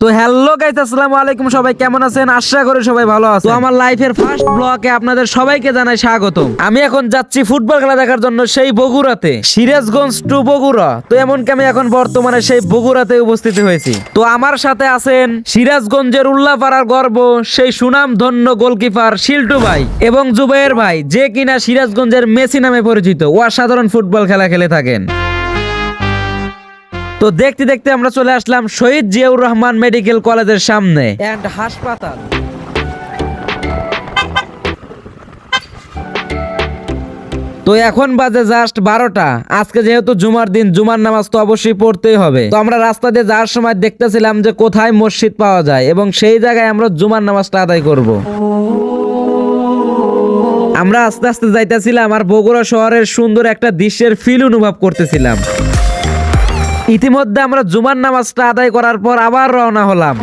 তো hello guys আসসালামু আলাইকুম সবাই কেমন আছেন? আশা করি সবাই ভালো আছেন। তো আমার লাইফের ফার্স্ট ব্লগে আপনাদের সবাইকে জানাই স্বাগতম। আমি এখন যাচ্ছি ফুটবল খেলা দেখার জন্য সেই বগুড়াতে সিরাজগঞ্জ টু বগুড়া। তো এমনকি আমি এখন বর্তমানে সেই বগুড়াতে উপস্থিত হয়েছি। তো আমার সাথে আছেন সিরাজগঞ্জের উল্লাপাড়ার গর্ব সেই সুনাম ধন্য গোলকিপার শিল্টু ভাই এবং জুবাইর ভাই যে কিনা সিরাজগঞ্জের মেসি নামে পরিচিত। অসাধারণ ফুটবল খেলা খেলে থাকেন। তো দেখতে দেখতে আমরা চলে আসলাম শহীদ জিয়াউর রহমান মেডিকেল কলেজের সামনে। হাসপাতাল। তো এখন বাজে জাস্ট বারোটা। আজকে যেহেতু জুমার দিন জুমার নামাজ তো অবশ্যই পড়তেই হবে। তো আমরা রাস্তা দিয়ে যাওয়ার সময় দেখতেছিলাম যে কোথায় মসজিদ পাওয়া যায় এবং সেই জায়গায় আমরা জুমার নামাজটা আদায় করব। আমরা আস্তে আস্তে যাইতেছিলাম আর বগুড়া শহরের সুন্দর একটা দৃশ্যের ফিল অনুভব করতেছিলাম। ইতিমধ্যে আমরা জুমার নামাজটা আদায় করার পর আবার রওনা হলাম।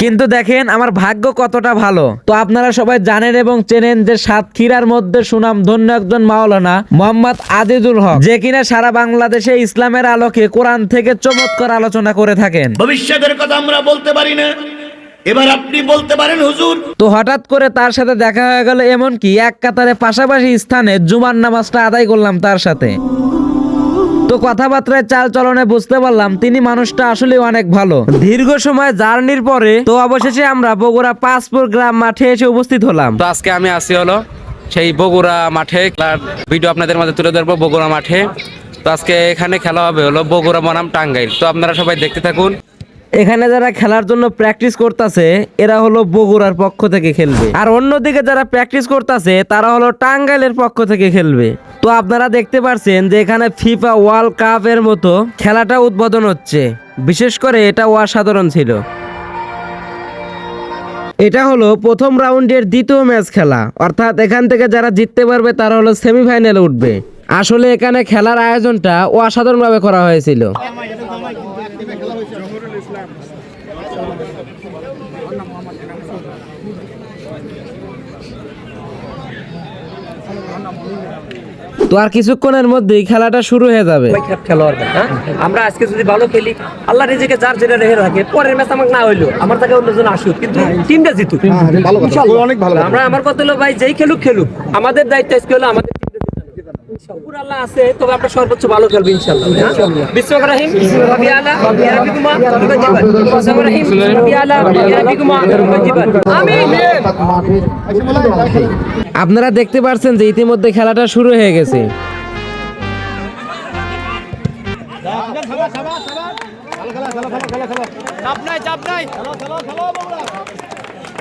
কিন্তু দেখেন আমার ভাগ্য কতটা ভালো। তো আপনারা সবাই জানেন এবং চেনেন যে সাতক্ষীরার মধ্যে সুনাম ধন্য একজন মাওলানা মোহাম্মদ আজিজুল হক যে কিনা সারা বাংলাদেশে ইসলামের আলোকে কোরআন থেকে চমৎকার আলোচনা করে থাকেন। ভবিষ্যতের কথা আমরা বলতে পারি না। এবার আপনি বলতে পারেন হুজুর। তো হঠাৎ করে তার সাথে দেখা হয়ে গেল এমন কি এক কাতারে পাশাপাশি স্থানে জুমার নামাজটা আদায় করলাম তার সাথে। তো কথাবার্তায় চাল চলনে বুঝতে পারলাম, তিনি মানুষটা আসলে অনেক ভালো। দীর্ঘ সময় জার্নির পরে, তো অবশেষে আমরা বগুড়া পাঁচপুর গ্রাম মাঠে এসে উপস্থিত হলাম। তো আজকে আমি আসি হলো সেই বগুড়া মাঠে ভিডিও আপনাদের মাঝে তুলে ধরবো বগুড়া মাঠে। তো আজকে এখানে খেলা হবে হলো বগুড়া বনাম টাঙ্গাইল। তো আপনারা সবাই দেখতে থাকুন। এখানে যারা খেলার জন্য প্র্যাকটিস করতেছে, এরা হলো বগুড়ার পক্ষ থেকে খেলবে। আর অন্যদিকে যারা প্র্যাকটিস করতেছে, তারা হলো টাঙ্গাইলের পক্ষ থেকে খেলবে। তো আপনারা দেখতে পারছেন যে এখানে ফিফা ওয়ার্ল্ড কাপ এর মতো খেলাটা উদ্বোধন হচ্ছে। বিশেষ করে এটা অসাধারণ ছিল। এটা হলো প্রথম রাউন্ডের দ্বিতীয় ম্যাচ খেলা। অর্থাৎ এখান থেকে যারা জিততে পারবে, তারা হলো সেমিফাইনালে উঠবে। আসলে এখানে খেলার আয়োজনটা অসাধারণভাবে করা হয়েছিল। তো আর কিছুক্ষণের মধ্যেই খেলাটা শুরু হয়ে যাবে। খেলোয়াড় হ্যাঁ? আমরা আজকে যদি ভালো খেলি আল্লাহ নিজেকে যার যেটা রেখে রাখে পরের ম্যাচ আমাকে না হইল আমার তাকে অন্যজন আসুক কিন্তু টিমটা জিতুক। অনেক ভালো আমরা আমার কথা হলো ভাই যেই খেলুক খেলুক। আমাদের দায়িত্ব আজকে হলো আমাদের আছে তবে আমরা সর্বোচ্চ ভালো খেলব ইনশাআল্লাহ হ্যাঁ? ইয়ারাবিকুমা রাহিম। ইয়ারাবিকুমা আমিন। আপনারা দেখতে পারছেন যে ইতিমধ্যে খেলাটা শুরু হয়ে গেছে।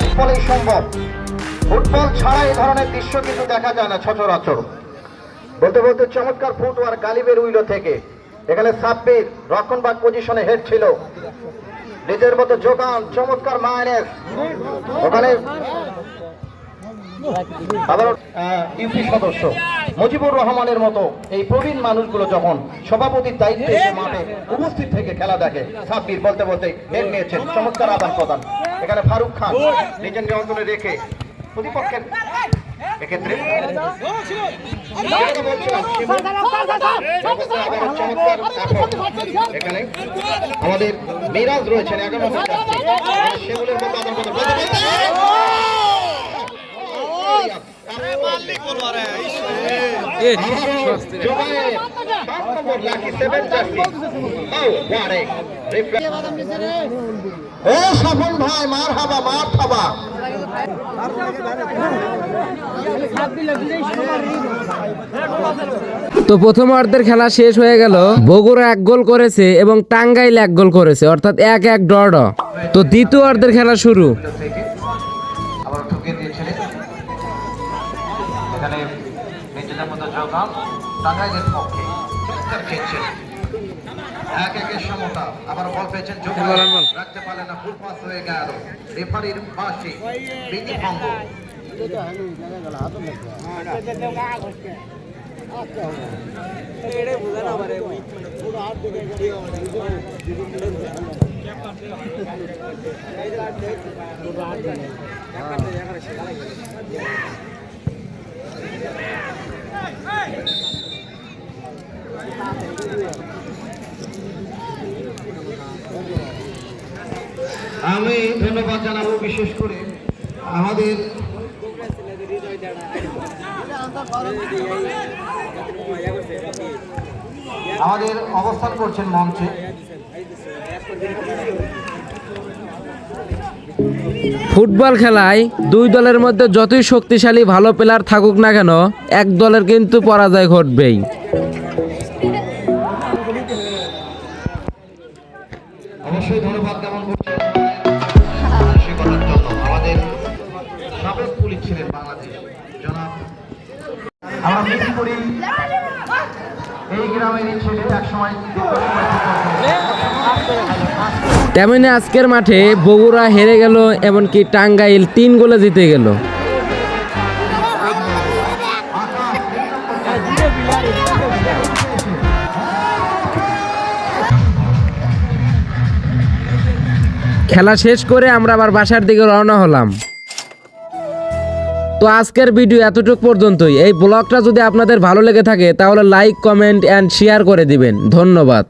ফুটবলই সম্ভব। ফুটবল ছাড়া এই ধরনের দৃশ্য কিন্তু দেখা যায় না সচরাচর। বলতে বলতে চমৎকার ফুটওয়ার গালিবের উইলো থেকে। এখানে সাব্বির রক্ষণবাগ পজিশনে হেড ছিল। নিজের মতো যোগান চমৎকার মাইনেস ওখানে ইউপি সদস্য মুজিবুর রহমানের মতো এই প্রবীণ মানুষগুলো যখন সভাপতির দায়িত্বে মাঠে উপস্থিত থেকে খেলা দেখে, সাব্বির বলতে বলতে হেড নিয়েছেন, চমৎকার আদান প্রদান এখানে ফারুক খান নিজের নিয়ন্ত্রণে রেখে প্রতিপক্ষের এক্ষেত্রে। এখানে আমাদের মিরাজ রয়েছেন এগারো. ও সফল ভাই মার হাবা মার খাবা তো প্রথম অর্ধের খেলা শেষ হয়ে গেল। বগুড়া এক গোল করেছে এবং টাঙ্গাইল এক গোল করেছে, অর্থাৎ এক এক ডর তো দ্বিতীয় অর্ধের খেলা শুরু। টাঙ্গাইলের পক্ষে। এক একের সমতা। আবার বল পেয়েছেন রাখতে পারলেন না ফুল পাস হয়ে গেল। রেফারির পাশে বিধি ভঙ্গ। আমি ধন্যবাদ জানাব বিশেষ করে আমাদের আমাদের অবস্থান করছেন মঞ্চে। ফুটবল খেলায় দুই দলের মধ্যে যতই শক্তিশালী ভালো প্লেয়ার থাকুক না কেন এক দলের কিন্তু পরাজয় ঘটবেই। অবশ্যই বাংলাদেশ। জনাব, আমরা করি। এই দীর্ঘ সময় তেমনি আজকের মাঠে বগুড়া হেরে গেল, এমনকি টাঙ্গাইল তিন গোলে জিতে গেল। খেলা শেষ করে আমরা আবার বাসার দিকে রওনা হলাম। তো আজকের ভিডিও এতটুকু পর্যন্তই। এই ব্লগটা যদি আপনাদের ভালো লেগে থাকে, তাহলে লাইক কমেন্ট অ্যান্ড শেয়ার করে দিবেন। ধন্যবাদ।